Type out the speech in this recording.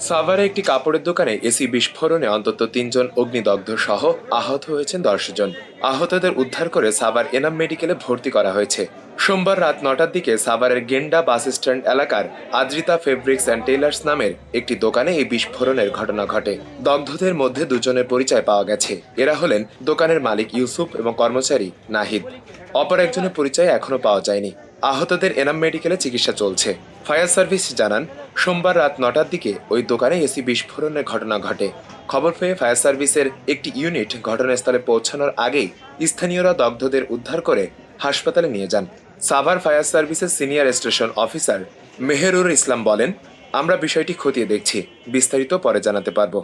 সাভারে একটি কাপড়ের দোকানে এসি বিস্ফোরণে অন্তত তিনজন অগ্নিদগ্ধ সহ আহত হয়েছেন দশজন আহতদের উদ্ধার করে সাভার এনাম মেডিকেলে ভর্তি করা হয়েছে। সোমবার রাত নটার দিকে সাভারের গেন্ডা বাস স্ট্যান্ড এলাকার আদ্রিতা ফেব্রিক্স অ্যান্ড টেইলার্স নামের একটি দোকানে এই বিস্ফোরণের ঘটনা ঘটে। দগ্ধদের মধ্যে দুজনের পরিচয় পাওয়া গেছে। এরা হলেন দোকানের মালিক ইউসুফ এবং কর্মচারী নাহিদ। অপর একজনের পরিচয় এখনও পাওয়া যায়নি। আহতদের এনাম মেডিকেলে চিকিৎসা চলছে। ফায়ার সার্ভিস জানান, সোমবার রাত নটার দিকে ওই দোকানে এসি বিস্ফোরণের ঘটনা ঘটে। খবর পেয়ে ফায়ার সার্ভিসের একটি ইউনিট ঘটনাস্থলে পৌঁছানোর আগেই স্থানীয়রা দগ্ধদের উদ্ধার করে হাসপাতালে নিয়ে যান। সাভার ফায়ার সার্ভিসের senior station officer Meherur Islam বলেন, আমরা বিষয়টি খতিয়ে দেখছি, বিস্তারিত পরে জানাতে পারব।